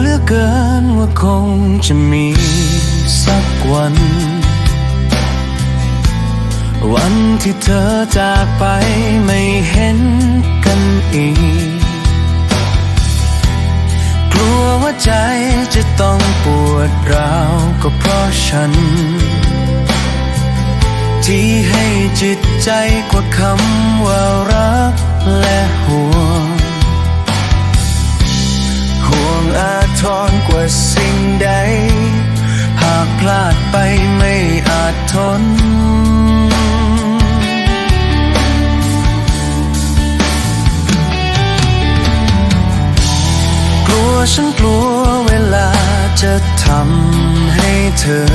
เหลือเกินว่าคงจะมีสักวัน วันที่เธอจากไปไม่เห็นกันอีก กลัวว่าใจจะต้องปวดร้าวก็เพราะฉัน ที่ให้จิตใจกว่าคำว่ารักและห่วง ฉันกลัวเวลาจะทำให้เธอ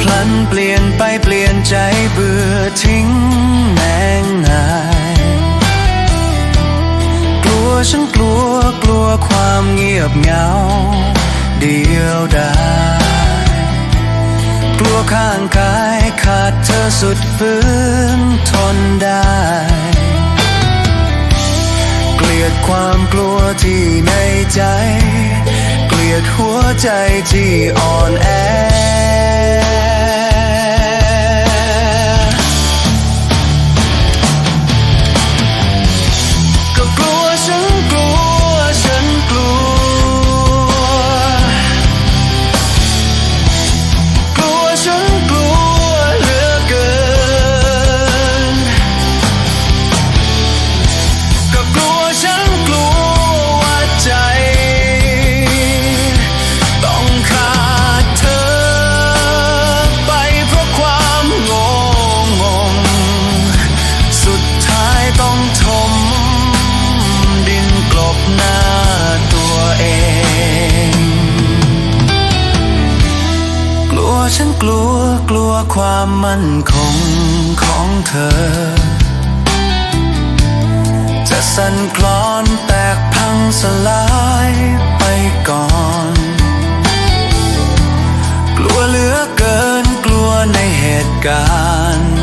พลันเปลี่ยนไปเปลี่ยนใจเบื่อทิ้งแมงนาย กลัวฉันกลัวกลัวความเงียบเหงา เดียวดายกลัวข้างกายขาดเธอสุดฝืนทนได้ เกลียดความกลัวที่ในใจ เกลียดหัวใจที่อ่อนแอ ฉันกลัวกลัวความมั่นคงของเธอ จะสั่นคลอนแตกพังสลายไปก่อน กลัวเหลือเกินกลัวในเหตุการณ์